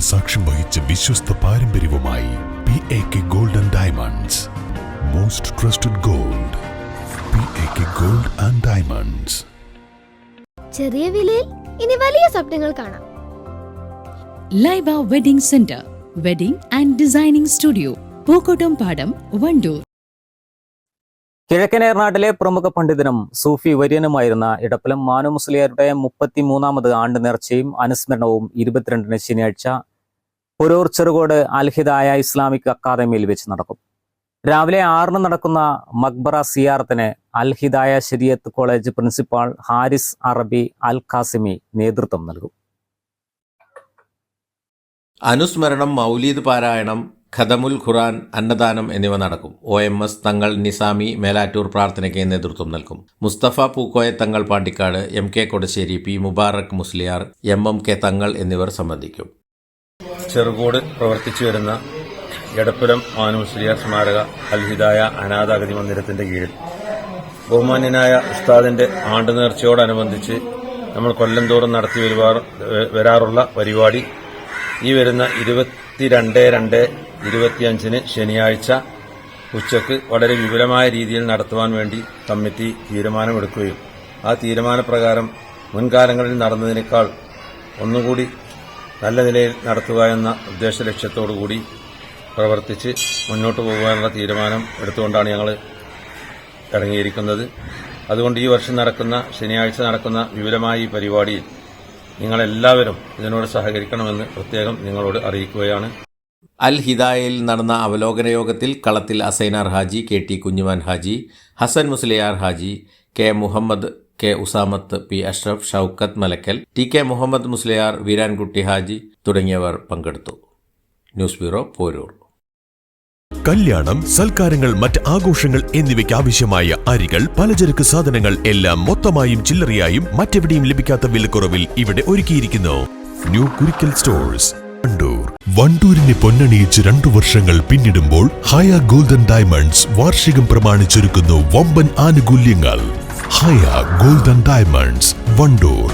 സാക്ഷ്യം വഹിച്ച വിശ്വസ്ത പാരമ്പര്യവുമായി P A K gold and diamonds most trusted gold P A K gold and diamonds ചെറിയ വിലയിൽ ഇനി വലിയ സ്വപ്നങ്ങൾ കാണാം. Laiba wedding centre wedding and designing studio Pookkottam Padam Wandoor. കിഴക്കൻ ഏർനാട്ടിലെ പ്രമുഖ പണ്ഡിതനും സൂഫി വര്യനുമായിരുന്ന ഇടപ്പലം മാനു മുസ്ലിയാരുടെ മുപ്പത്തിമൂന്നാമത് ആണ്ട് നേർച്ചയും അനുസ്മരണവും ഇരുപത്തിരണ്ടിന് ശനിയാഴ്ച പുരൂർ ചെറുകോട് അൽഹിദായ ഇസ്ലാമിക് അക്കാദമിയിൽ വെച്ച് നടക്കും. രാവിലെ ആറിന് നടക്കുന്ന മക്ബറ സിയാറത്തിന് അൽഹിദായ ശരിയത്ത് കോളേജ് പ്രിൻസിപ്പാൾ ഹാരിസ് അറബി അൽ ഖാസിമി നേതൃത്വം നൽകും. അനുസ്മരണം മൗലീദ് പാരായണം ഖദമുൽ ഖുറാൻ അന്നദാനം എന്നിവ നടക്കും. ഒ എം എസ് തങ്ങൾ നിസാമി മേലാറ്റൂർ പ്രാർത്ഥനയ്ക്ക് നേതൃത്വം നൽകും. Mustafa Pookoya Thangal Pandikkad M K Kodassery P Mubarak Musliyar M M K Thangal എന്നിവർ സംബന്ധിക്കും. ചെറുകോട് പ്രവർത്തിച്ചു വരുന്ന എടപ്പുരം മാനുശ്രീയ സ്മാരക അൽഹിദായ അനാഥാഗതി മന്ദിരത്തിന്റെ കീഴിൽ. ബഹുമാന്യനായ ഉസ്താദിന്റെ ആണ്ട് നേർച്ചയോടനുബന്ധിച്ച് നമ്മൾ കൊല്ലം തോറും നടത്തി വരാറുള്ള പരിപാടി ഈ വരുന്ന ഇരുപത്തിരണ്ട് രണ്ട് ഇരുപത്തിയഞ്ചിന് ശനിയാഴ്ച ഉച്ചയ്ക്ക് വളരെ വിപുലമായ രീതിയിൽ നടത്തുവാൻ വേണ്ടി കമ്മിറ്റി തീരുമാനമെടുക്കുകയും ആ തീരുമാനപ്രകാരം മുൻകാലങ്ങളിൽ നടന്നതിനേക്കാൾ ഒന്നുകൂടി നല്ല നിലയിൽ നടത്തുക എന്ന ഉദ്ദേശ ലക്ഷ്യത്തോടുകൂടി പ്രവർത്തിച്ച് മുന്നോട്ട് പോകാനുള്ള തീരുമാനം എടുത്തുകൊണ്ടാണ് ഞങ്ങൾ ഇറങ്ങിയിരിക്കുന്നത്. അതുകൊണ്ട് ഈ വർഷം നടക്കുന്ന ശനിയാഴ്ച നടക്കുന്ന വിപുലമായ ഈ പരിപാടിയിൽ നിങ്ങളെല്ലാവരും ഇതിനോട് സഹകരിക്കണമെന്ന് പ്രത്യേകം നിങ്ങളോട് അറിയിക്കുകയാണ്. അൽ ഹിദായയിൽ നടന്ന അവലോകന യോഗത്തിൽ Kalathil Asainar Haji K T Kunjuman Haji Hasan Musliyar Haji K Muhammad K Usamath P Ashraf Shoukath Malakkal T K Muhammad Musliyar Veerankutty Haji തുടങ്ങിയവർ പങ്കെടുത്തു. News bureau Poroor. കല്യാണം സൽക്കാരങ്ങൾ മറ്റ് ആഘോഷങ്ങൾ എന്നിവയ്ക്ക് ആവശ്യമായ അരികൾ പലചരക്ക് സാധനങ്ങൾ എല്ലാം മൊത്തമായും ചില്ലറയായും മറ്റെവിടെയും ലഭിക്കാത്ത വിലക്കുറവിൽ ഇവിടെ ഒരുക്കിയിരിക്കുന്നു. New Kurikkal stores Wandoor. വണ്ടൂരിനെ പൊന്നണിയിച്ച് രണ്ടു വർഷങ്ങൾ പിന്നിടുമ്പോൾ ഹയ ഗോൾഡൻ ഡയമണ്ട്സ് വാർഷികം പ്രമാണിച്ചൊരുക്കുന്നു വമ്പൻ ആനുകൂല്യങ്ങൾ. ഹയ ഗോൾഡൻ ഡയമണ്ട്സ് വണ്ടൂർ